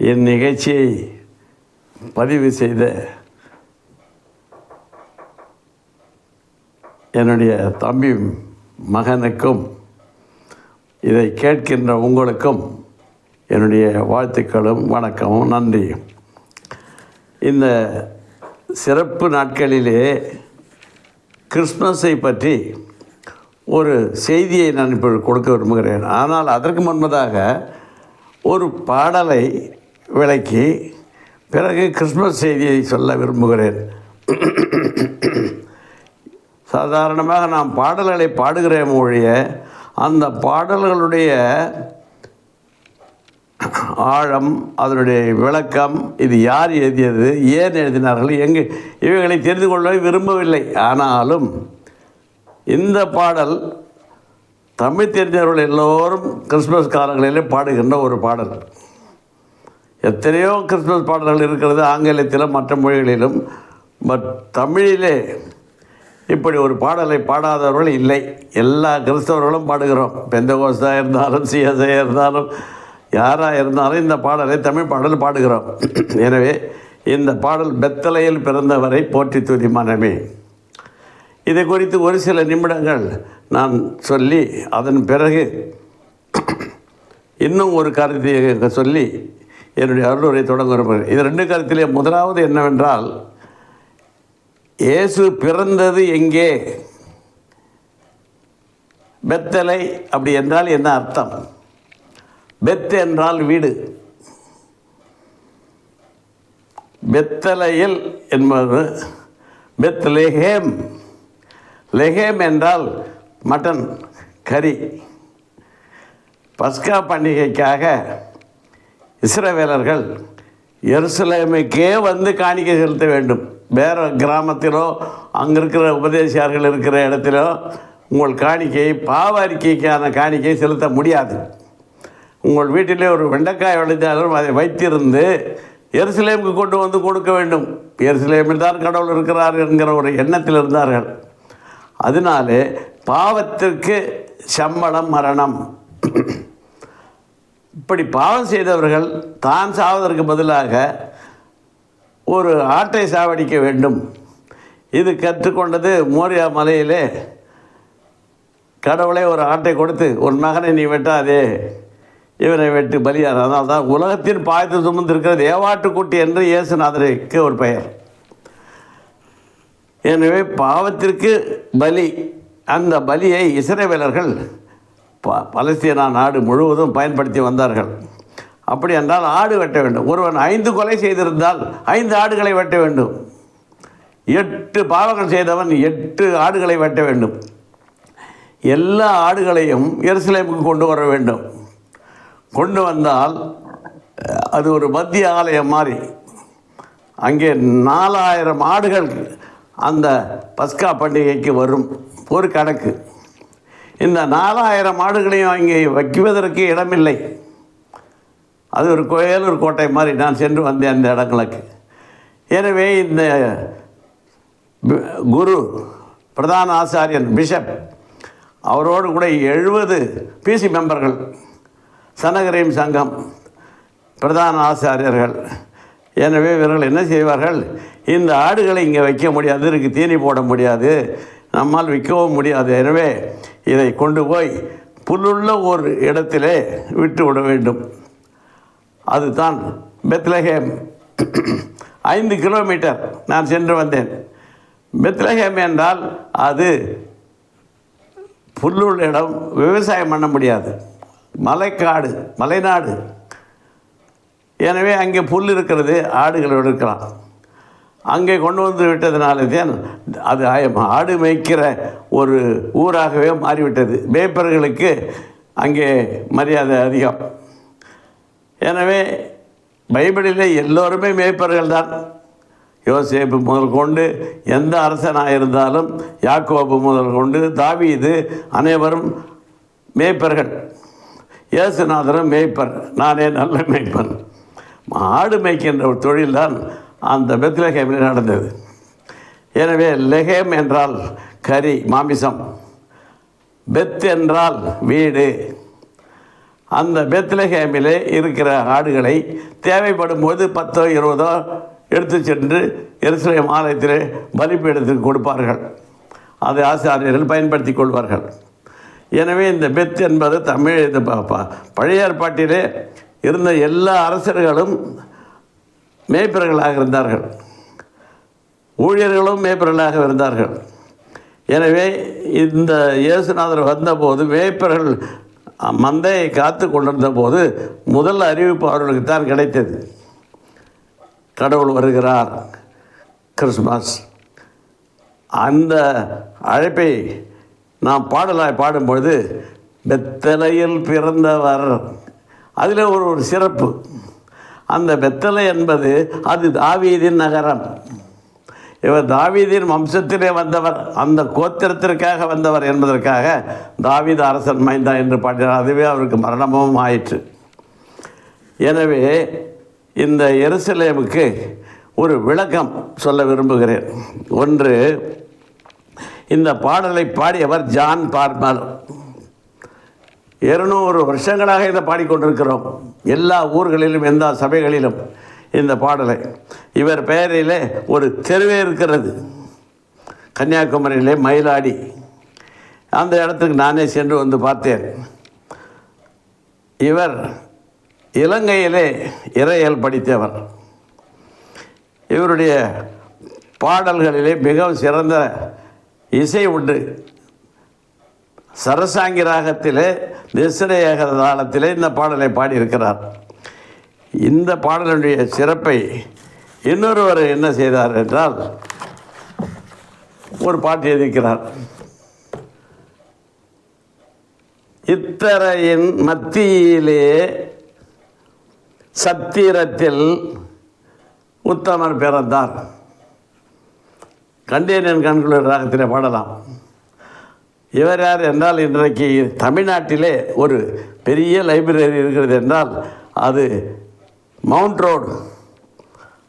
என் நிகழ்ச்சியை பதிவு செய்த என்னுடைய தம்பி மகனுக்கும் இதை கேட்கின்ற உங்களுக்கும் என்னுடைய வாழ்த்துக்களும் வணக்கமும் நன்றியும் இந்த சிறப்பு நாட்களிலே கிறிஸ்மஸை பற்றி ஒரு செய்தியை நான் இப்போ கொடுக்க விரும்புகிறேன். ஆனால் அதற்கு முன்பதாக ஒரு பாடலை விளக்கி பிறகு கிறிஸ்மஸ் செய்தியை சொல்ல விரும்புகிறேன். சாதாரணமாக நாம் பாடல்களை பாடுகிறேன் ஒழிய அந்த பாடல்களுடைய ஆழம் அதனுடைய விளக்கம் இது யார் எழுதியது ஏன் எழுதினார்கள் எங்கு இவைகளை தெரிந்து கொள்ள விரும்பவில்லை. ஆனாலும் இந்த பாடல் தமிழ் தெரிஞ்சவர்கள் எல்லோரும் கிறிஸ்மஸ் காலங்களிலே பாடுகின்ற ஒரு பாடல். எத்தனையோ கிறிஸ்மஸ் பாடல்கள் இருக்கிறது ஆங்கிலத்திலும் மற்ற மொழிகளிலும் பட் தமிழிலே இப்படி ஒரு பாடலை பாடாதவர்கள் இல்லை. எல்லா கிறிஸ்தவர்களும் பாடுகிறோம். பெந்தகோஸ்தாக இருந்தாலும் சிஎஸ்ஐ இருந்தாலும் யாராக இருந்தாலும் இந்த பாடலை தமிழ் பாடல் பாடுகிறோம். எனவே இந்த பாடல் பெத்தலையில் பிறந்தவரை போற்றி துதி மனமே. இதை குறித்து ஒரு சில நிமிடங்கள் நான் சொல்லி அதன் பிறகு இன்னும் ஒரு கருத்தை சொல்லி என்னுடைய அருளுரை தொடங்க விரும்புகிறேன். இது ரெண்டு கருத்திலே முதலாவது என்னவென்றால் இயேசு பிறந்தது எங்கே? பெத்தலை அப்படி என்றால் என்ன அர்த்தம்? பெத் என்றால் வீடு. பெத்தலையில் என்பது பெத் லெஹேம் லெஹேம் என்றால் மட்டன் கறி. பஸ்கா பண்டிகைக்காக இஸ்ரவேலர்கள் எருசலேமுக்கே வந்து காணிக்கை செலுத்த வேண்டும். வேறு கிராமத்திலோ அங்கே இருக்கிற உபதேசியார்கள் இருக்கிற இடத்திலோ உங்கள் காணிக்கை பாவ அறிக்கைக்கான காணிக்கை செலுத்த முடியாது. உங்கள் வீட்டிலே ஒரு வெண்டைக்காய் விளைஞ்சாலும் அதை வைத்திருந்து எருசலேமுக்கு கொண்டு வந்து கொடுக்க வேண்டும். எருசலேமில் தான் கடவுள் இருக்கிறார் என்கிற ஒரு எண்ணத்தில் இருந்தார்கள். அதனாலே பாவத்திற்கு சம்பளம் மரணம். இப்படி பாவம் செய்தவர்கள் தான் சாவதற்கு பதிலாக ஒரு ஆட்டை சாவடிக்க வேண்டும். இது கற்றுக்கொண்டது மோரியா மலையிலே கடவுளே ஒரு ஆட்டை கொடுத்து ஒரு மகனை நீ வெட்டாதே இவனை வெட்டு பலியார். அதனால் தான் உலகத்தின் பாயத்தை சுமந்திருக்கிற தேவாட்டுக்குட்டி என்று இயேசுநாதருக்கு ஒரு பெயர். எனவே பாவத்திற்கு பலி அந்த பலியை இசைவேலர்கள் ப பலஸ்தீனா நாடு முழுவதும் பயன்படுத்தி வந்தார்கள். அப்படி என்றால் ஆடு வெட்ட வேண்டும். ஒருவன் ஐந்து கொலை செய்திருந்தால் ஐந்து ஆடுகளை வெட்ட வேண்டும். எட்டு பாவங்கள் செய்தவன் எட்டு ஆடுகளை வெட்ட வேண்டும். எல்லா ஆடுகளையும் எருசலேமுக்கு கொண்டு வர வேண்டும். கொண்டு வந்தால் அது ஒரு மத்திய ஆலயம் மாதிரி அங்கே நாலாயிரம் ஆடுகள் அந்த பஸ்கா பண்டிகைக்கு வரும் ஒரு கணக்கு. இந்த நாலாயிரம் ஆடுகளையும் அங்கே வைக்குவதற்கு இடமில்லை. அது ஒரு கோயில் ஒரு கோட்டை மாதிரி நான் சென்று வந்தேன் அந்த இடங்களுக்கு. எனவே இந்த குரு பிரதான ஆசாரியன் பிஷப் அவரோடு கூட எழுபது பிசி மெம்பர்கள் சனகரையும் சங்கம் பிரதான ஆசாரியர்கள் எனவே இவர்கள் என்ன செய்வார்கள்? இந்த ஆடுகளை இங்கே வைக்க முடியாது இதுக்கு தீனி போட முடியாது. நம்மால் விற்கவும் முடியாது. எனவே இதை கொண்டு போய் புல்லுள்ள ஒரு இடத்திலே விட்டு விட வேண்டும். அதுதான் பெத்லஹேம். ஐந்து கிலோமீட்டர் நான் சென்று வந்தேன். பெத்லஹேம் என்றால் அது புல்லுள்ள இடம். விவசாயம் பண்ண முடியாது. மலைக்காடு மலைநாடு. எனவே அங்கே புல் இருக்கிறது ஆடுகளோடு இருக்கலாம் அங்கே கொண்டு வந்து விட்டதுனால தான் அது ஆடு மேய்க்கிற ஒரு ஊராகவே மாறிவிட்டது. மேய்ப்பர்களுக்கு அங்கே மரியாதை அதிகம். எனவே பைபிளில் எல்லோருமே மேய்ப்பர்கள் தான் யோசேப்பு முதல் கொண்டு எந்த அரசனாக இருந்தாலும் யாக்கோபு முதல் கொண்டு தாவீது அனைவரும் மேய்ப்பர்கள். இயேசுநாதரும் மேய்ப்பர். நானே நல்ல மேய்ப்பன். ஆடு மேய்க்கின்ற ஒரு தொழில்தான் அந்த பெத்லஹேமில் நடந்தது? எனவே லெஹேம் என்றால் கறி மாமிசம். பெத் என்றால் வீடு. அந்த பெத்லஹேமிலே இருக்கிற ஆடுகளை தேவைப்படும் போது பத்தோ இருபதோ எடுத்து சென்று எருசலேம் ஆலயத்திலே பலிப்பீடத்துக்கு கொடுப்பார்கள். அதை ஆசிரியர்கள் பயன்படுத்தி கொள்வார்கள். எனவே இந்த பெத் என்பது தமிழ் இந்த ப- ப- பழைய ஏற்பாட்டிலே இருந்த எல்லா அரசர்களும் மேய்ப்பர்களாக இருந்தார்கள். ஊழியர்களும் மேய்ப்பர்களாக இருந்தார்கள். எனவே இந்த இயேசுநாதர் வந்தபோது மேய்ப்பர்கள் மந்தையை காத்து கொண்டிருந்த போது முதல் அறிவிப்பு அவர்களுக்கு தான் கிடைத்தது. கடவுள் வருகிறார். கிறிஸ்மஸ் அந்த அழைப்பை நாம் பாடலாய் பாடும்பொழுது பெத்தலையில் பிறந்தவர். அதில் ஒரு ஒரு சிறப்பு. அந்த பெத்தலை என்பது அது தாவீதின் நகரம். இவர் தாவீதின் வம்சத்திலே வந்தவர் அந்த கோத்திரத்திற்காக வந்தவர் என்பதற்காக தாவீது அரசன் மைந்தா என்று பாடினார். அதுவே அவருக்கு மரணமும் ஆயிற்று. எனவே இந்த எருசலேமுக்கு ஒரு விளக்கம் சொல்ல விரும்புகிறேன். ஒன்று இந்த பாடலை பாடியவர் ஜான் பார்மர். இருநூறு வருஷங்களாக இதை பாடிக்கொண்டிருக்கிறோம். எல்லா ஊர்களிலும் எந்த சபைகளிலும் இந்த பாடலை. இவர் பெயரிலே ஒரு தெருவே இருக்கிறது. கன்னியாகுமரியிலே மயிலாடி. அந்த இடத்துக்கு நானே சென்று வந்து பார்த்தேன். இவர் இலங்கையிலே இறையல் படித்தவர். இவருடைய பாடல்களிலே மிகவும் சிறந்த இசை உண்டு. சரசாங்கி ராகத்திலே திசரேக தாளத்திலே இந்த பாடலை பாடியிருக்கிறார். இந்த பாடலுடைய சிறப்பை இன்னொருவர் என்ன செய்தார் என்றால் ஒரு பாட்டு எழுதியிருக்கிறார். இத்தரையின் மத்தியிலே சத்திரத்தில் உத்தமர் பிறந்தார். கண்டேன் என் கண்குளிர் ராகத்திலே பாடலாம். இவர் யார் என்றால் இன்றைக்கு தமிழ்நாட்டிலே ஒரு பெரிய லைப்ரரி இருக்கிறது என்றால் அது மவுண்ட் ரோடு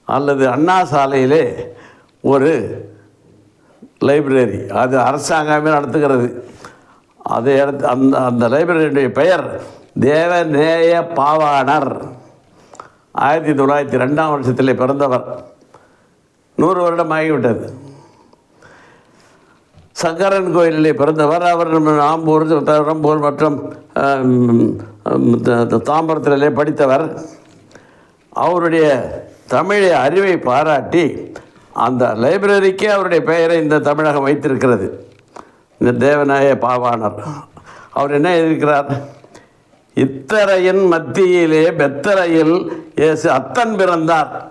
அல்லது அண்ணா சாலையிலே ஒரு லைப்ரரி. அது அரசாங்கமே நடத்துகிறது. அதை எடுத்து அந்த அந்த லைப்ரரியுடைய பெயர் தேவநேய பாவாணர். ஆயிரத்தி தொள்ளாயிரத்தி ரெண்டாம் வருஷத்தில் பிறந்தவர். நூறு வருடம் ஆகிவிட்டது. சங்கரன் கோயிலிலே பிறந்தவர். அவர் ஆம்பூர் பெரம்பூர் மற்றும் த- தாம்பரத்திலே படித்தவர். அவருடைய தமிழ் அறிவை பாராட்டி அந்த லைப்ரரிக்கே அவருடைய பெயரை இந்த தமிழகம் வைத்திருக்கிறது. இந்த தேவநாய பாவாணர். அவர் என்ன எழுதியிருக்கிறார்? இத்தரையின் மத்தியிலே பெத்தரையில் இயேசு அத்தன் பிறந்தார்.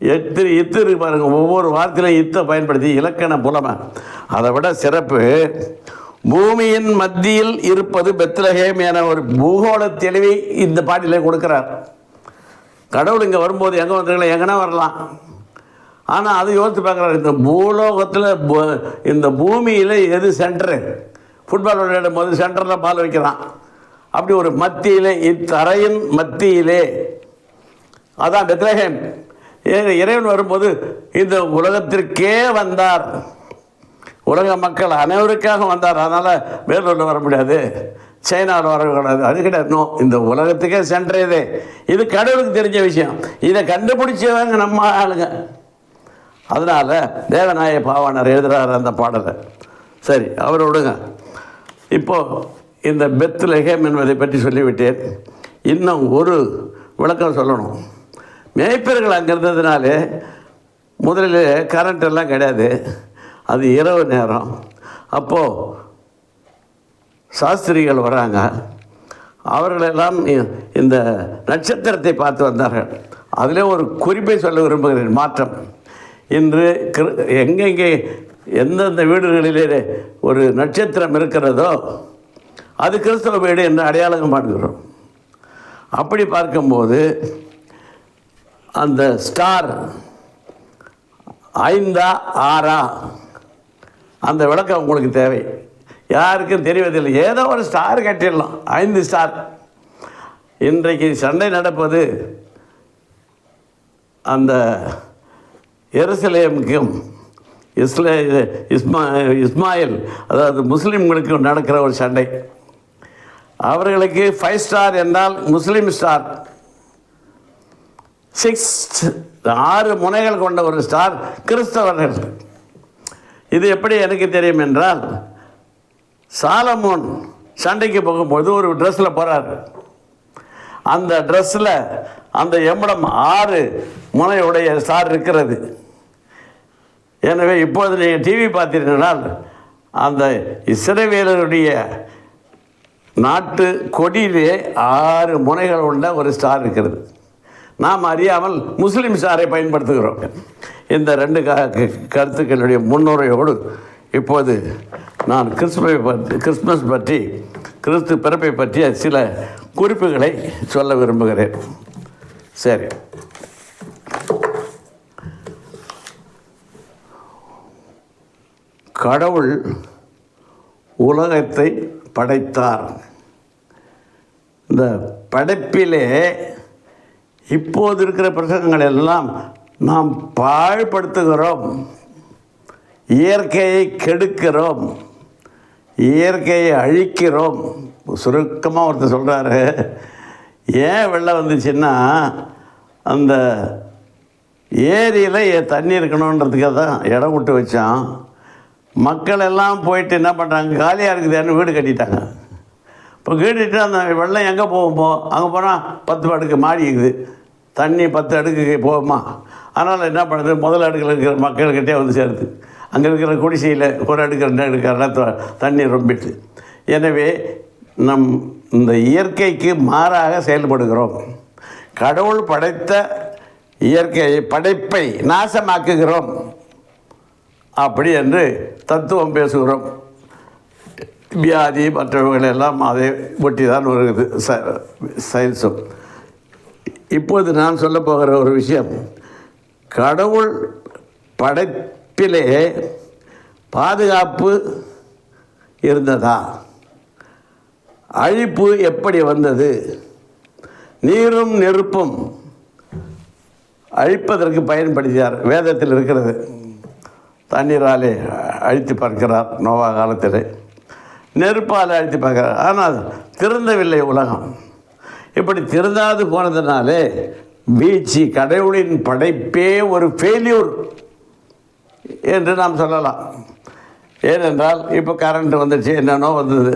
எத்திரி இத்து இருக்கு பாருங்க ஒவ்வொரு வார்த்தையிலும் இத்தை பயன்படுத்தி இலக்கண புலமை. அதை விட சிறப்பு பூமியின் மத்தியில் இருப்பது பெத்லஹேம் என ஒரு பூகோள தெளிவை இந்த பாட்டிலே கொடுக்குறார். கடவுள் இங்கே வரும்போது எங்கே வந்துருக்கலாம் எங்கன்னா வரலாம். ஆனால் அது யோசித்து பார்க்குறாரு இந்த பூலோகத்தில் இந்த பூமியில் எது சென்டரு ஃபுட்பால் விளையாடும் போது சென்டரில் பால் வைக்கிறான். அப்படி ஒரு மத்தியிலே இத்தரையின் மத்தியிலே. அதான் பெத்லஹேம் இறைவன் வரும்போது இந்த உலகத்திற்கே வந்தார். உலக மக்கள் அனைவருக்காக வந்தார். அதனால் வேலூரில் வர முடியாது. சைனாவில் வரக்கூடாது அது கிடையாது. இந்த உலகத்துக்கே சென்றதே இது. கடவுளுக்கு தெரிஞ்ச விஷயம். இதை கண்டுபிடிச்சவங்க நம்ம ஆளுங்க. அதனால் தேவநாய பாவாணர் எழுதுகிறார் அந்த பாடலை. சரி அவரை விடுங்க. இப்போது இந்த பெத்லஹேம் என்பதை பற்றி சொல்லிவிட்டேன். இன்னும் ஒரு விளக்கம் சொல்லணும். மேய்ப்பர்கள் அங்கே இருந்ததுனாலே முதலில் கரண்ட் எல்லாம் கிடையாது. அது இரவு நேரம். அப்போது சாஸ்திரிகள் வராங்க. அவர்களெல்லாம் இ- இந்த நட்சத்திரத்தை பார்த்து வந்தார்கள். அதிலே ஒரு குறிப்பை சொல்ல விரும்புகிறேன். மாற்றம். இன்று கிரு- எங்கெங்கே எந்தெந்த வீடுகளிலே ஒரு நட்சத்திரம் இருக்கிறதோ அது கிறிஸ்தவ வீடு என்று அடையாளம் காண்கிறோம். அப்படி பார்க்கும்போது அந்த ஸ்டார் ஐந்தா ஆறா? அந்த விளக்கம் உங்களுக்கு தேவை. யாருக்கும் தெரிவதில்லை. ஏதோ ஒரு ஸ்டார் கட்டிடலாம். ஐந்து ஸ்டார் இன்றைக்கு சண்டை நடப்பது அந்த எருசலேமுக்கும் இஸ்லே இஸ்மா இஸ்மாயில் அதாவது முஸ்லீம்களுக்கும் நடக்கிற ஒரு சண்டை. அவர்களுக்கு ஃபைவ் ஸ்டார் என்றால் முஸ்லீம் ஸ்டார் சிக்ஸ் ஆறு முனைகள் கொண்ட ஒரு ஸ்டார் கிறிஸ்தவர்கள் இது எப்படி எனக்கு தெரியும் என்றால் சாலமோன் சண்டைக்கு போகும்போது ஒரு ட்ரெஸ்ஸில் போகிறார் அந்த ட்ரெஸ்ஸில் அந்த எம்படம் ஆறு முனையுடைய ஸ்டார் இருக்கிறது. எனவே இப்போது நீங்கள் டிவி பார்த்தீர்களால் அந்த இஸ்ரவேலருடைய நாட்டு கொடியிலே ஆறு முனைகள் உள்ள ஒரு ஸ்டார் இருக்கிறது. நாம் அறியாமல் முஸ்லீம் சாரை பயன்படுத்துகிறோம். இந்த ரெண்டு க க- கருத்துக்களுடைய முன்னுரையோடு இப்போது நான் கிறிஸ்துவை பற்றி கிறிஸ்மஸ் பற்றி கிறிஸ்து பிறப்பை பற்றிய சில குறிப்புகளை சொல்ல விரும்புகிறேன். சரி. கடவுள் உலகத்தை படைத்தார். இந்த படைப்பிலே இப்போது இருக்கிற பிரசங்கங்கள் எல்லாம் நாம் பாழ்படுத்துகிறோம். இயற்கையை கெடுக்கிறோம். இயற்கையை அழிக்கிறோம். சுருக்கமாக ஒருத்தர் சொல்கிறாரு ஏன் வெள்ளம் வந்துச்சுன்னா அந்த ஏரியில் தண்ணி இருக்கணுன்றதுக்காக தான் இடம் விட்டு வச்சான். மக்கள் எல்லாம் போயிட்டு என்ன பண்ணுறாங்க காலியாக இருக்குதுன்னு வீடு கட்டிட்டாங்க. இப்போ கேட்டுட்டு அந்த வெள்ளம் எங்கே போகும் போ? அங்கே போனால் பத்து அடுக்கு மாடி இருக்குது. தண்ணி பத்து அடுக்கு போகுமா? அதனால் என்ன பண்ணுறது? முதல் அடுக்கில் இருக்கிற மக்கள்கிட்டே வந்து சேருது. அங்கே இருக்கிற குடிசையில் ஒரு அடுக்கு ரெண்டு அடுக்கு எல்லாம் தண்ணி ரொம்பிட்டு. எனவே நம் இந்த இயற்கைக்கு மாறாக செயல்படுகிறோம். கடவுள் படைத்த இயற்கையை படைப்பை நாசமாக்குகிறோம். அப்படி என்று தத்துவம் பேசுகிறோம். வியாதி மற்றவர்கள் எல்லாம் அதை ஒட்டி தான் வருகிறது ச சயின்ஸும் இப்போது நான் சொல்ல போகிற ஒரு விஷயம் கடவுள் படைப்பிலே பாதுகாப்பு இருந்ததா? அழிப்பு எப்படி வந்தது? நீரும் நெருப்பும் அழிப்பதற்கு பயன்படுத்தினார் வேதத்தில் இருக்கிறது. தண்ணீராலே அழித்து பார்க்கிறார் நோவா காலத்தில். நெருப்பால் அழித்து பார்க்குறார். ஆனால் திருந்தவில்லை உலகம். இப்படி திருந்தாது போனதுனாலே வீழ்ச்சி கடவுளின் படைப்பே ஒரு ஃபெயில்யூர் என்று நாம் சொல்லலாம். ஏனென்றால் இப்போ கரண்ட் வந்துச்சு என்னென்னோ வந்தது.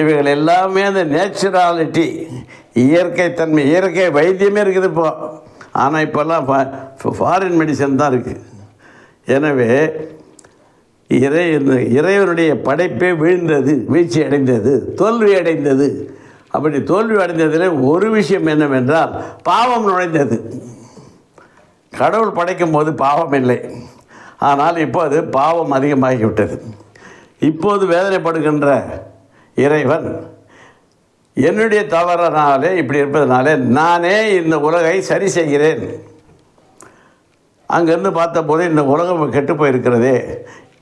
இவைகள் எல்லாமே அந்த நேச்சுராலிட்டி இயற்கை தன்மை இயற்கை வைத்தியமே இருக்குது இப்போது ஆனால் இப்போல்லாம் ஃபாரின் மெடிசன் தான் இருக்குது. எனவே இறை இறைவனுடைய படைப்பே வீழ்ந்தது வீழ்ச்சி அடைந்தது தோல்வி அடைந்தது. அப்படி தோல்வி அடைந்ததில் ஒரு விஷயம் என்னவென்றால் பாவம் நுழைந்தது. கடவுள் படைக்கும் போது பாவம் இல்லை. ஆனால் இப்போது பாவம் அதிகமாகிவிட்டது. இப்போது வேதனைப்படுகின்ற இறைவன் என்னுடைய தவறனாலே இப்படி இருப்பதனாலே நானே இந்த உலகை சரி செய்கிறேன். அங்கேருந்து பார்த்தபோது இந்த உலகம் கெட்டு போயிருக்கிறதே.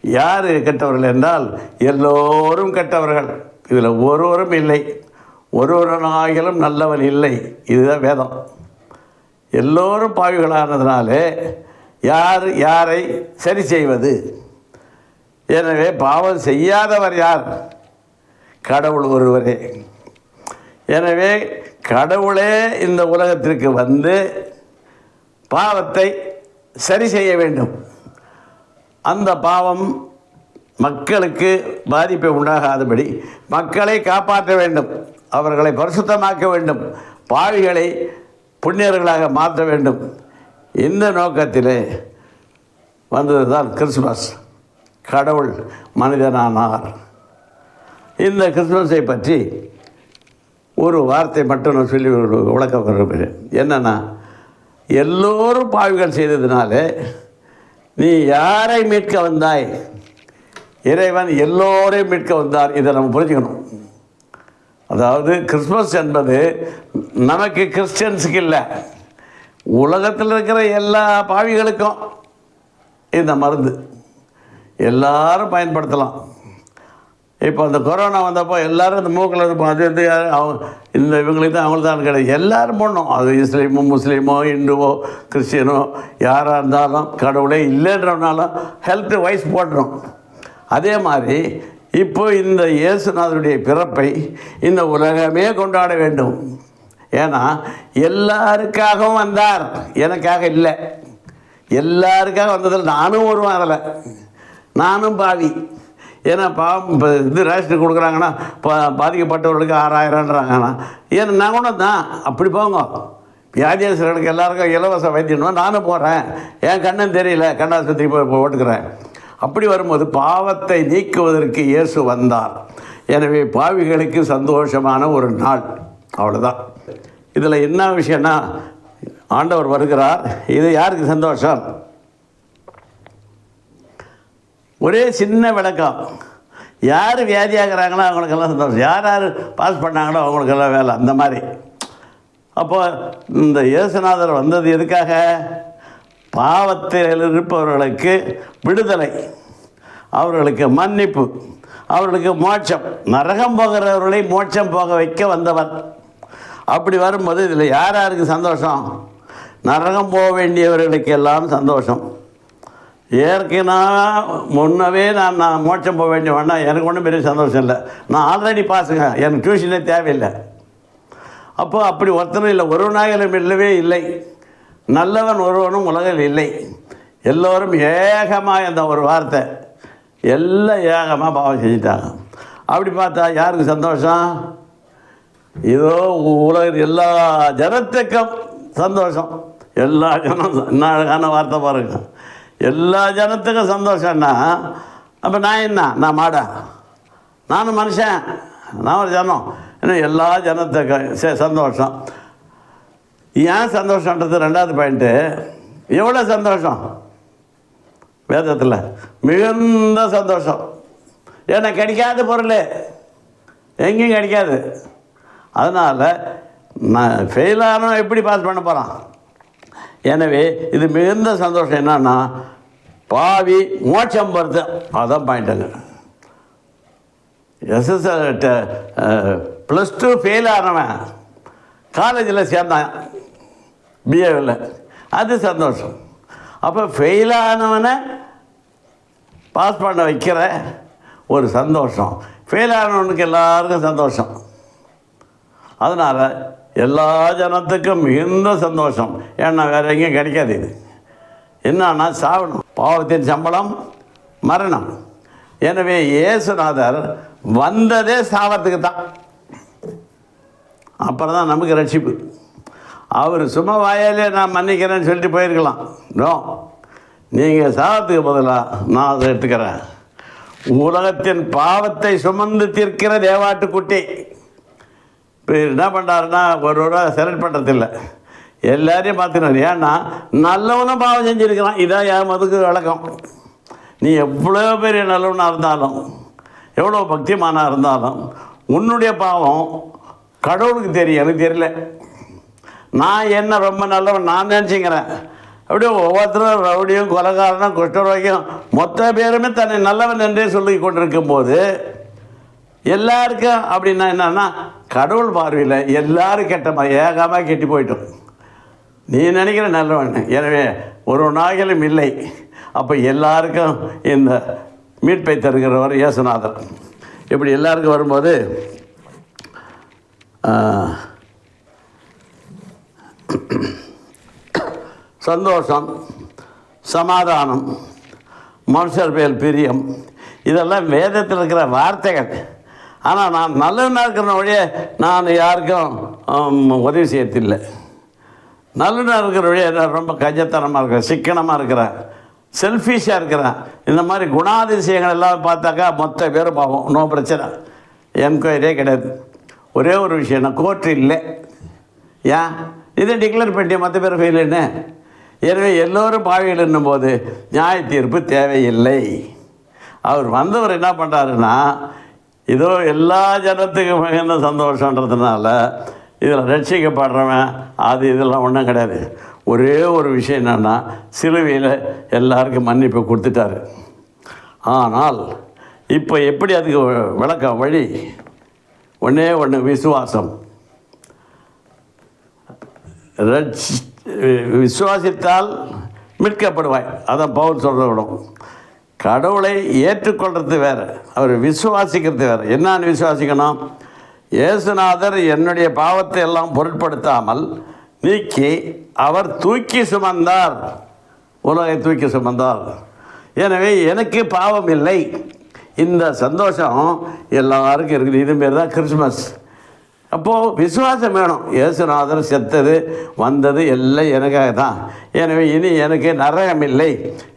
யார் கெட்டவர்கள் என்றால் எல்லோரும் கெட்டவர்கள். இதில் ஒருவரும் இல்லை. ஒருவரனாகிலும் நல்லவன் இல்லை. இதுதான் வேதம். எல்லோரும் பாவிகளானதுனாலே யார் யாரை சரி செய்வது? எனவே பாவம் செய்யாதவர் யார்? கடவுள் ஒருவரே. எனவே கடவுளே இந்த உலகத்திற்கு வந்து பாவத்தை சரி செய்ய வேண்டும். அந்த பாவம் மக்களுக்கு பாதிப்பை உண்டாகாதபடி மக்களை காப்பாற்ற வேண்டும் அவர்களை பரிசுத்தமாக்க வேண்டும் பாவிகளை புண்ணியர்களாக மாற்ற வேண்டும். இந்த நோக்கத்திலே வந்தது தான் கிறிஸ்மஸ் கடவுள் மனிதனானார். இந்த கிறிஸ்மஸை பற்றி ஒரு வார்த்தை மட்டும் நான் சொல்லி விளக்க விரும்புகிறேன். என்னென்னா எல்லோரும் பாவிகள் செய்ததுனாலே நீ யாரை மீட்க வந்தாய்? இறைவன் எல்லோரையும் மீட்க வந்தார். இதை நம்ம புரிஞ்சுக்கணும். அதாவது கிறிஸ்மஸ் என்பது நமக்கு கிறிஸ்டியன்ஸுக்கு இல்லை. உலகத்தில் இருக்கிற எல்லா பாவிகளுக்கும் இந்த மருந்து. எல்லாரும் பயன்படுத்தலாம். இப்போ அந்த கொரோனா வந்தப்போ எல்லோரும் இந்த மூக்கில் இருப்போம். அது வந்து யாரு- அவங்க இந்த இவங்களுக்கு தான் அவங்களுக்கு தான் கிடையாது. எல்லோரும் பண்ணோம். அது இஸ்லீமோ முஸ்லீமோ இந்துவோ கிறிஸ்டியனோ யாராக இருந்தாலும் கடவுளே இல்லைன்றனாலும் ஹெல்த் வைஸ் போடுறோம் அதே மாதிரி இப்போ இந்த இயேசுநாதருடைய பிறப்பை இந்த உலகமே கொண்டாட வேண்டும். ஏன்னா எல்லாருக்காகவும் வந்தார். எனக்காக இல்லை. எல்லாருக்காக வந்ததில் நானும் வருவேன் அதில் நானும் பாவி. ஏன்னா பாவம் இப்போ இது ரேஷன் கொடுக்குறாங்கன்னா பா பாதிக்கப்பட்டவர்களுக்கு ஆறாயிரம்ன்றாங்கன்னா ஏன்னா நான் கூட தான். அப்படி போங்க. வியாதியாசர்களுக்கு எல்லாருக்கும் இலவச வைத்தியம் நானும் போகிறேன் என் கண்ணும் தெரியல. கண்ணாஸ்பத்திரி போய் ஓட்டுக்கிறேன் அப்படி வரும்போது பாவத்தை நீக்குவதற்கு இயேசு வந்தார். எனவே பாவிகளுக்கு சந்தோஷமான ஒரு நாள். அவ்வளோதான் இதில் என்ன விஷயம்னா ஆண்டவர் வருகிறார். இது யாருக்கு சந்தோஷம்? ஒரே சின்ன விளக்கம். யார் வியாதியாகிறாங்களோ அவங்களுக்கெல்லாம் சந்தோஷம். யார் யார் பாஸ் பண்ணாங்களோ அவங்களுக்கெல்லாம் வேலை. அந்த மாதிரி. அப்போது இந்த இயேசுநாதர் வந்தது எதுக்காக? பாவத்தில் இருப்பவர்களுக்கு விடுதலை. அவர்களுக்கு மன்னிப்பு. அவர்களுக்கு மோட்சம். நரகம் போகிறவர்களை மோட்சம் போக வைக்க வந்தவர். அப்படி வரும்போது இதில் யார் யாருக்கு சந்தோஷம்? நரகம் போக வேண்டியவர்களுக்கு எல்லாம் சந்தோஷம். ஏற்கனவே முன்னவே நான் நான் மோட்சம் போக வேண்டிய வேண்டாம். எனக்கு ஒன்றும் பெரிய சந்தோஷம் இல்லை. நான் ஆல்ரெடி பாஸுங்க எனக்கு டியூஷனே தேவையில்லை. அப்போ அப்படி ஒருத்தனும் இல்லை. ஒருவனாயிரம் இல்லவே இல்லை. நல்லவன் ஒருவனும் உலகில் இல்லை. எல்லோரும் ஏகமாக இந்த ஒரு வார்த்தை. எல்லாம் ஏகமாக பாவம் செஞ்சிட்டாங்க. அப்படி பார்த்தா யாருக்கு சந்தோஷம்? இதோ உலகில் எல்லா ஜனத்துக்கும் சந்தோஷம். எல்லா ஜனம் என்ன அழகான வார்த்தை பாருங்கள் எல்லா ஜனத்துக்கும் சந்தோஷம்னா அப்போ நான் என்ன? நான் மாடா. நானும் மனுஷன். நான் ஒரு ஜனம். இன்னும் எல்லா ஜனத்துக்கும் சே- சந்தோஷம். ஏன் சந்தோஷன்றது ரெண்டாவது பாயிண்ட்டு எவ்வளோ சந்தோஷம்? வேதத்தில். மிகுந்த சந்தோஷம். ஏன்னா கிடைக்காத பொருள். எங்கேயும் கிடைக்காது. அதனால் நான் ஃபெயிலானவன் எப்படி பாஸ் பண்ண போகிறான் எனவே இது மிகுந்த சந்தோஷம் என்னன்னா பாவி மோட்சம் வருது. அதான் பாயிண்ட்டுங்க எஸ்எஸ்எல் ப்ளஸ் டூ ஃபெயில் ஆனவன் காலேஜில் சேர்ந்தான். பிஏவில் அது சந்தோஷம். அப்போ ஃபெயில் ஆனவனை பாஸ் பண்ண வைக்கிற ஒரு சந்தோஷம். ஃபெயில் ஆனவனுக்கு எல்லாருக்கும் சந்தோஷம். அதனால் எல்லா ஜனத்துக்கும் மிகுந்த சந்தோஷம். ஏன்னா வேறு எங்கேயும் கிடைக்காது இது. என்னன்னா சாவணும் பாவத்தின் சம்பளம் மரணம். எனவே இயேசுநாதர் வந்ததே சாவத்துக்கு தான். அப்புறம் தான் நமக்கு ரட்சிப்பு. அவர் சும்மா வாயாலே நான் மன்னிக்கிறேன்னு சொல்லிட்டு போயிருக்கலாம். நோ. நீங்கள் சாவத்துக்கு பதிலாக நான் அதை எடுத்துக்கிறேன். உலகத்தின் பாவத்தை சுமந்து தீர்க்கிற தேவாட்டுக்குட்டி. இப்போ என்ன பண்ணுறாருன்னா ஒரு ரூபா செலக்ட் பண்ணுறதில்ல எல்லாரையும் பார்த்துக்கணும். ஏன்னா நல்லவனும் பாவம் செஞ்சுருக்கிறான். இதான் என் மதுக்கு வழக்கம் நீ எவ்வளோ பெரிய நல்லவனாக இருந்தாலும் எவ்வளோ பக்திமானாக இருந்தாலும் உன்னுடைய பாவம் கடவுளுக்கு தெரியும். எனக்கு தெரியல. நான் என்ன ரொம்ப நல்லவன் நான் நினச்சிக்கிறேன். அப்படியே ஒவ்வொருத்தரும் ரவுடியும் கொலகாரனும் குஷ்டரோகியும் மொத்த பேருமே தன்னை நல்லவன் என்றே சொல்லி கொண்டிருக்கும் போது எல்லாருக்கும் அப்படின்னா என்னன்னா கடவுள் பார்வையில் எல்லாரும் கெட்டமா ஏகமாக கெட்டி போயிட்டோம். நீ நினைக்கிற நல்லவன். எனவே ஒரு நாய்களும் இல்லை. அப்போ எல்லாருக்கும் இந்த மீட்பை தருகிறவர் இயேசுநாதர். இப்படி எல்லாருக்கும் வரும்போது சந்தோஷம் சமாதானம் மனுஷர் மேல் பிரியம் இதெல்லாம் வேதத்தில் இருக்கிற வார்த்தைகள். ஆனால் நான் நல்லவனாக இருக்கிற வழியே நான் யாருக்கும் உதவி செய்யறதில்லை. நல்லவனாக இருக்கிற வழியே நான் ரொம்ப கஞ்சத்தனமாக இருக்கிறேன் சிக்கனமாக இருக்கிறேன் செல்ஃபிஷாக இருக்கிறேன். இந்த மாதிரி குணாதிசயங்கள் எல்லாம் பார்த்தாக்கா மொத்த பேரும் பாவம் நோ பிரச்சனை. என்கொயரியே கிடையாது. ஒரே ஒரு விஷயம் நான் கோர்ட்டு இல்லை. ஏன்? இதை டிக்ளேர் பண்ணிட்டேன் மற்ற பேர் ஃபெயிலுன்னு எனவே எல்லோரும் பாவிகள் என்னும்போது நியாய தீர்ப்பு தேவையில்லை. அவர் வந்தவர் என்ன பண்ணுறாருன்னா இதோ எல்லா ஜனத்துக்கும் மிகுந்த சந்தோஷன்றதுனால இதில் ரட்சிக்கப்படுறவன் அது இதெல்லாம் ஒன்றும் கிடையாது. ஒரே ஒரு விஷயம் என்னென்னா சிலுவையில் எல்லாருக்கும் மன்னிப்பு கொடுத்துட்டாரு. ஆனால் இப்போ எப்படி அதுக்கு விளக்கம் வழி? ஒன்றே ஒன்று விசுவாசம். ரட்சி விசுவாசித்தால் மீட்கப்படுவாய். அதான் பவுல் சொல்கிற விடம் கடவுளை ஏற்றுக்கொள்கிறது வேறு. அவர் விசுவாசிக்கிறது வேறு. என்னன்னு விசுவாசிக்கணும்? இயேசுநாதர் என்னுடைய பாவத்தை எல்லாம் பொருட்படுத்தாமல் நீக்கி அவர் தூக்கி சுமந்தார். உலகை தூக்கி சுமந்தார். எனவே எனக்கு பாவம் இல்லை. இந்த சந்தோஷம் எல்லாருக்கும் இருக்குது. இதுமாரி தான் கிறிஸ்மஸ். அப்போது விசுவாசம் வேணும். இயேசுநாதர் செத்தது வந்தது எல்லாம் எனக்காக தான் எனவே இனி எனக்கு நரகம் இல்லை.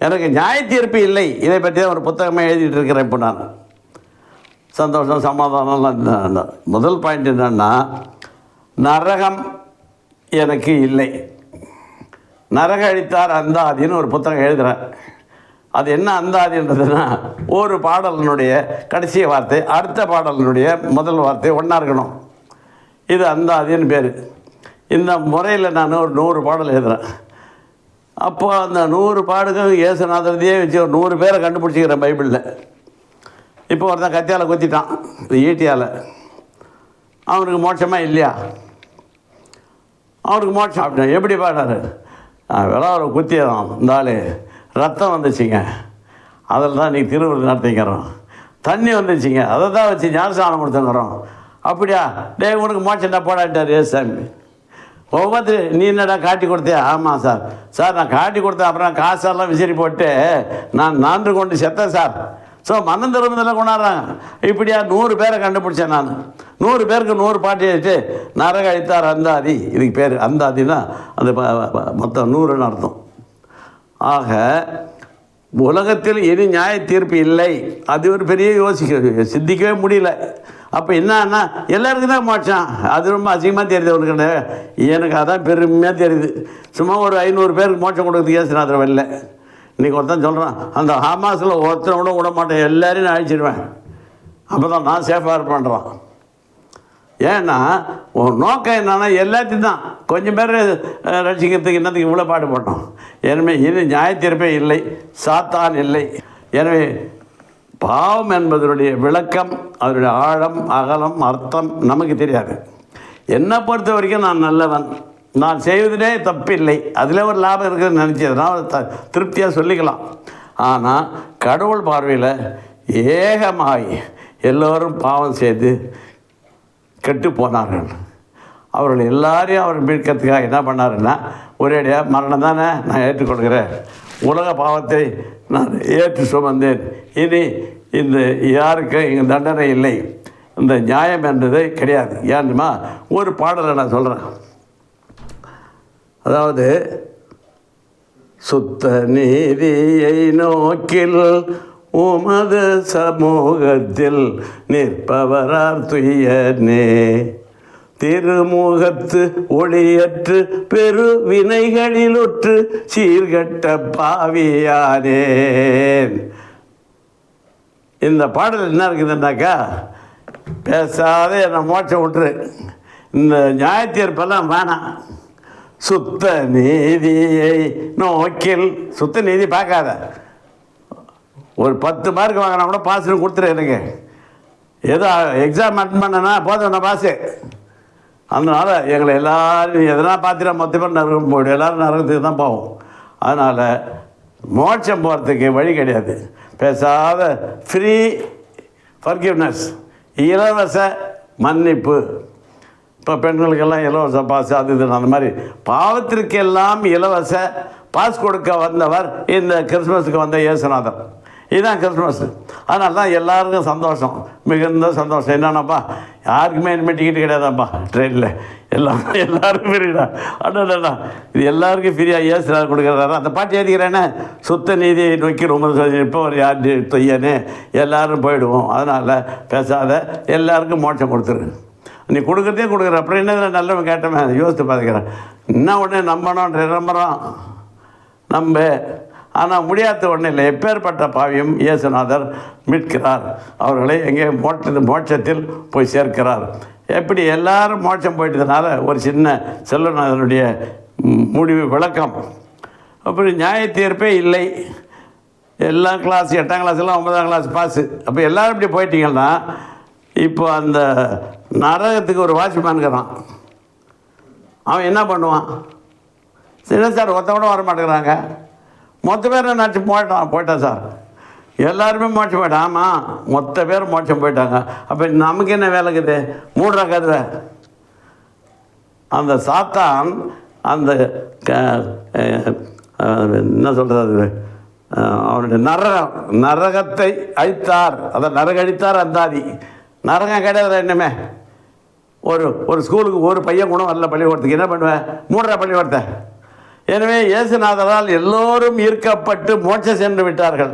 எனக்கு நியாய தீர்ப்பு இல்லை. இதை பற்றி தான் ஒரு புத்தகமாக எழுதிட்டு இருக்கிறேன் இப்போ நான். சந்தோஷம் சமாதானம்லாம் முதல் பாயிண்ட் என்னன்னா நரகம் எனக்கு இல்லை. நரக அழித்தார் அந்தாதின்னு ஒரு புத்தகம் எழுதுகிறேன் அது என்ன அந்தாதின்றதுன்னா ஒரு பாடலினுடைய கடைசி வார்த்தை அடுத்த பாடலினுடைய முதல் வார்த்தை ஒன்றா இருக்கணும். இது அந்தாதின்னு பேர். இந்த முறையில் நான் ஒரு நூறு பாடல் எழுதுகிறேன் அப்போ அந்த நூறு பாடுக்கும் இயேசுநாதரதையே வச்சு ஒரு நூறு பேரை கண்டுபிடிச்சிக்கிறேன் பைபிளில். இப்போ ஒருத்தன் கத்தியால் குத்திட்டான் இது ஈட்டியால். அவனுக்கு மோட்சமாக இல்லையா? அவனுக்கு மோட்சம் அப்படின்னா எப்படி பாடாரு விளாட குத்தியதான் இந்த ஆள் ரத்தம் வந்துச்சுங்க. அதில் தான் நீ திருவிழா நடத்திக்கிறோம். தண்ணி வந்துச்சுங்க. அதை தான் வச்சு ஞானஸ்தானம் கொடுத்துங்கிறோம் அப்படியா? டேய் உனக்கு மோச்சண்டா போடாட்டார் ஏசாமி ஒவ்வொருத்தர் நீ என்னடா காட்டி கொடுத்தியா ஆமாம் சார். சார் நான் காட்டி கொடுத்தேன் அப்புறம் காசெல்லாம் விசிறி போட்டு நான் நான்கு கொண்டு செத்தேன் சார். ஸோ மனம் திரும்பதெல்லாம் கொண்டாடுறாங்க. இப்படியா நூறு பேரை கண்டுபிடிச்சேன் நான். நூறு பேருக்கு நூறு பாட்டி வச்சு நரக அழித்தார் அந்தாதி. இதுக்கு பேர் அந்தாதினா அந்த மொத்தம் நூறுன்னு அர்த்தம். ஆக உலகத்தில் இனி நியாய தீர்ப்பு இல்லை. அது ஒரு பெரிய யோசிக்க சிந்திக்கவே முடியல. அப்போ என்னன்னா எல்லாருக்கும் தான் மோட்சம். அது ரொம்ப அசிங்கமாக தெரியுது உனக்கு எனக்கு அதான் பெருமையாக தெரியுது. சும்மா ஒரு ஐநூறு பேருக்கு மோட்சம் கொடுக்குறது ஏசுநாதர் வரல இன்றைக்கி ஒருத்தன் சொல்கிறான் அந்த ஹமாஸில் ஒருத்தனை கூட விட மாட்டேன் எல்லாரையும் நான் அழிச்சிடுவேன் அப்போ தான் நான் சேஃபாக இருப்பேன்றான். ஏன்னா உன் நோக்கம் என்னென்னா எல்லாத்தையும் தான். கொஞ்சம் பேர் ரசிக்கிறதுக்கு ரட்சிக்கிறதுக்கு என்னத்துக்கு இவ்வளோ பாடுபட்டோம்? எனவே இது நியாய இல்லை. சாத்தான் இல்லை. எனவே பாவம் என்பதனுடைய விளக்கம் அதனுடைய ஆழம் அகலம் அர்த்தம் நமக்கு தெரியாது. என்னை பொறுத்த வரைக்கும் நான் நல்லவன். நான் செய்வதிலே தப்பில்லை. அதில் ஒரு லாபம் இருக்குதுன்னு நினச்சதுனால த திருப்தியாக சொல்லிக்கலாம். ஆனால் கடவுள் பார்வையில் ஏகமாய் எல்லோரும் பாவம் செய்து கெட்டு போனார்கள். அவர்கள் எல்லாரையும் அவர் மீட்கிறதுக்காக என்ன பண்ணாருன்னா ஒரேடியாக மரணம் தானே நான் ஏற்றுக்கொள்கிறேன். உலக பாவத்தை நான் ஏற்று சுமந்தேன். இனி இந்த யாருக்கும் இங்கே தண்டனை இல்லை. இந்த நியாயம் என்றது கிடையாது. ஏன்னுமா ஒரு பாடலை நான் சொல்கிறேன் அதாவது சுத்த நீதியை நோக்கில் உமது சமூகத்தில் நிற்பவரார் துயனே திருமுகத்து ஒளியற்று பெரு வினைகளிலுற்று சீர்கட்ட பாவியானேன் இந்த பாடல் என்ன இருக்குதுன்னாக்கா பேசாத என்னை மோட்ச விட்டுரு. இந்த நியாயத்தீர்ப்பெல்லாம் வேணாம். சுத்த நீதியை நோக்கில் சுத்த நீதி பார்க்காத. ஒரு பத்து மார்க் வாங்கினா கூட பாஸ்னு கொடுத்துரு எனக்கு. ஏதோ எக்ஸாம் அட்டன் பண்ணனா போதும் நான் பாஸு அதனால் எங்களை எல்லாரும் எதனா பார்த்துட்டா மொத்த பேர் நரகம் போய்டும் எல்லோரும் நரகத்துக்கு தான் போவோம். அதனால் மோட்சம் போகிறதுக்கு வழி கிடையாது. பேசாத ஃப்ரீ ஃபர்கிவ்னஸ் இலவச மன்னிப்பு. இப்போ பெண்களுக்கெல்லாம் இலவச பாஸ் அது இது அந்த மாதிரி பாவத்திற்கெல்லாம் இலவச பாஸ் கொடுக்க வந்தவர் இந்த கிறிஸ்மஸுக்கு வந்த இயேசுநாதன் இதுதான் கிறிஸ்மஸ் அதனால தான் எல்லாருக்கும் சந்தோஷம் மிகுந்த சந்தோஷம். என்னென்னப்பா யாருக்குமே இனிமேல் டிக்கெட் கிடையாதாப்பா ட்ரெயினில் எல்லாம் எல்லாருக்கும் ஃப்ரீடா அண்ணா இது எல்லாருக்கும் ஃப்ரீயாக இயேசுநாதர் கொடுக்குறாரு. அந்த பாட்டு ஏறிக்கிறேனே சுத்த நீதியை நோக்கி ரொம்ப இப்போ ஒரு யார் தொய்யனே எல்லோரும் போயிடுவோம். அதனால் பேசாத எல்லாருக்கும் மோட்சம் கொடுத்துரு. நீ கொடுக்குறதே கொடுக்குற. அப்புறம் என்ன நல்லவன் கேட்டவன்? யோசித்து பார்த்துக்கிறேன். என்ன உடனே நம்பணும் நம்புகிறோம் நம்ப ஆனால் முடியாத ஒன்றும் இல்லை எப்பேற்பட்ட பாவியும் இயேசுநாதர் மீட்கிறார். அவர்களை எங்கே மோட்ச மோட்சத்தில் போய் சேர்க்கிறார். எப்படி எல்லாரும் மோட்சம் போயிட்டதுனால ஒரு சின்ன செல்வநாதனுடைய முடிவு விளக்கம். அப்புறம் நியாய தீர்ப்பே இல்லை. எல்லா கிளாஸ் எட்டாம் கிளாஸ் எல்லாம் ஒன்பதாம் கிளாஸ் பாஸு அப்போ எல்லோரும் இப்படி போயிட்டீங்கன்னா இப்போ அந்த நரகத்துக்கு ஒரு வாட்ச்மேனுங்கிறான் அவன் என்ன பண்ணுவான்? சரி சார் ஒருத்தவனும் வர மாட்டேங்கிறாங்க மொத்த பேர் நினச்சி போயிட்டான் போயிட்டேன் சார் எல்லாருமே மோட்சம் போயிட்டான் ஆமாம் மொத்த பேர் மோட்சம் போயிட்டாங்க. அப்போ நமக்கு என்ன வேலை இருக்குது? மூடுற கதவை அந்த சாத்தான் அந்த க- என்ன சொல்கிறது அவனுடைய நரகம் நரகத்தை அழித்தார். அதை நரகம் அழித்தார் அந்தாதி. நரகம் கிடையாது என்னமே ஒரு ஒரு ஸ்கூலுக்கு ஒரு பையன் கூட வரல பள்ளிக்கூடத்துக்கு. என்ன பண்ணுவேன் மூன்றரை பள்ளிக்கூடத்தை. எனவே இயேசுநாதரால் எல்லோரும் ஈர்க்கப்பட்டு மோட்ச சென்று விட்டார்கள்.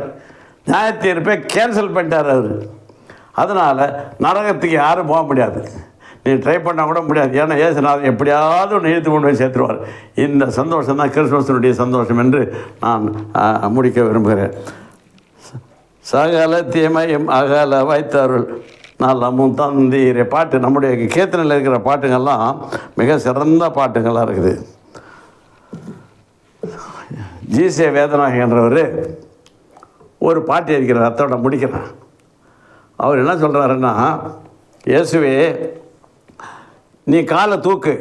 நியாய தீர்ப்பை கேன்சல் பண்ணிட்டார் அவர். அதனால் நரகத்துக்கு யாரும் போக முடியாது. நீ ட்ரை பண்ணால் கூட முடியாது. ஏன்னா இயேசுநாதன் எப்படியாவது ஒன்று இழுத்து கொண்டு போய் சேர்த்துருவார். இந்த சந்தோஷம் தான் கிறிஸ்மஸினுடைய சந்தோஷம் என்று நான் முடிக்க விரும்புகிறேன். சகல தீமையும் அகல வைத்தருள். நல்லமும் தந்தீரே. பாட்டு நம்முடைய கீர்த்தனையில் இருக்கிற பாட்டுங்கள்லாம் மிக சிறந்த பாட்டுங்களாக இருக்குது. ஜிசே வேதநாயகன்றவர் ஒரு பாட்டு இருக்கிறார் அத்தோட முடிக்கிறார் அவர் என்ன சொல்கிறாருன்னா இயேசுவே நீ காலை தூக்கு.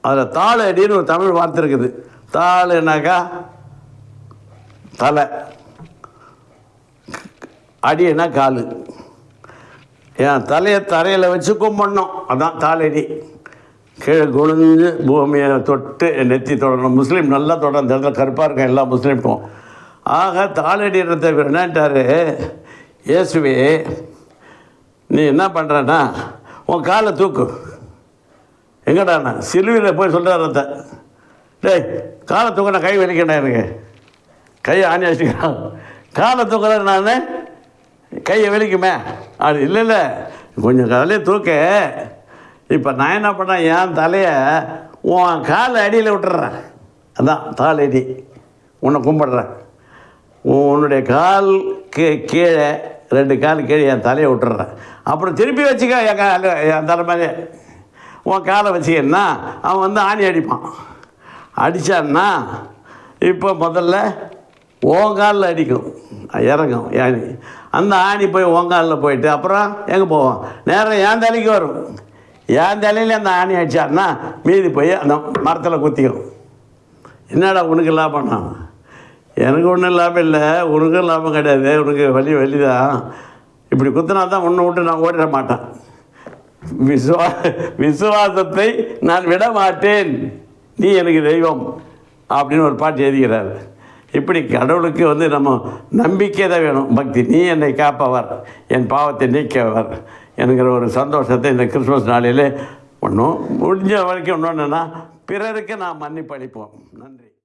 அதில் தாள் அடின்னு ஒரு தமிழ் வார்த்தை இருக்குது. தாளுனாக்கா தலை. அடினா கால். என் தலையை தரையில் வச்சு கும்பிடணும். அதான் தாளடி கீழே குனிஞ்சு பூமியை தொட்டு நெத்தி தொடரணும் முஸ்லீம் நல்லா தொடரும் அந்த இடத்துல கருப்பாக இருக்கும் எல்லா முஸ்லீம்க்கும். ஆக தாளடின்றத இவர் என்னன்ட்டாரு இயேசுவே நீ என்ன பண்ணுறன்னா உன் காலை தூக்கு. எங்கடாண்ணா சிலுவையில் போய் சொல்கிறார் டேய் காலை தூக்க நான் கை வலிக்கண்டா எனக்கு. கையை ஆணி வச்சுக்கிறான் காலை தூக்குறேன் நான் கையை வலிக்குமே. அது இல்லை இல்லை. கொஞ்சம் காலையே தூக்க. இப்போ நான் என்ன பண்ணேன் என் தலையை உன் கால் அடியில் விட்டுறேன் அதான் தாள் அடி. உன்னை கும்பிடுறேன். உன்னுடைய கால் கீ கீழே ரெண்டு கால் கீழே என் தலையை விட்டுறேன் அப்புறம் திருப்பி வச்சுக்க என் கால் என் தலை மேலே. உன் காலை வச்சுக்கன்னா அவன் வந்து ஆணி அடிப்பான். அடித்தான்னா இப்போ முதல்ல உன் காலில் அடிக்கும். இறங்கும் ஆணி அந்த ஆணி போய் உன் காலில் போயிட்டு அப்புறம் எங்கே போவோம்? நேரம் என் தலைக்கு வரும். என் தலையில் அந்த ஆணி அடிச்சான்னா மீதி போய் அந்த மரத்தில் குத்திக்கும் என்னடா உனக்கு லாபம்னா எனக்கு ஒன்றும் லாபம் இல்லை. உனக்கும் லாபம் கிடையாது. உனக்கு வலி வலி தான் இப்படி குத்தினா தான் ஒன்று விட்டு நான் ஓடிட மாட்டேன். விசுவா விசுவாசத்தை நான் விட மாட்டேன். நீ எனக்கு தெய்வம் அப்படின்னு ஒரு பாட்டு எழுதுகிறார். இப்படி கடவுளுக்கு வந்து நம்ம நம்பிக்கை தான் வேணும். பக்தி. நீ என்னை காப்பவர். என் பாவத்தை நீக்கவர் என்கிற ஒரு சந்தோஷத்தை இந்த கிறிஸ்மஸ் நாளிலே ஒன்றும் முடிஞ்ச வரைக்கும் இன்னொன்றுன்னா பிறருக்கு நாம் மன்னிப்பளிப்போம். நன்றி.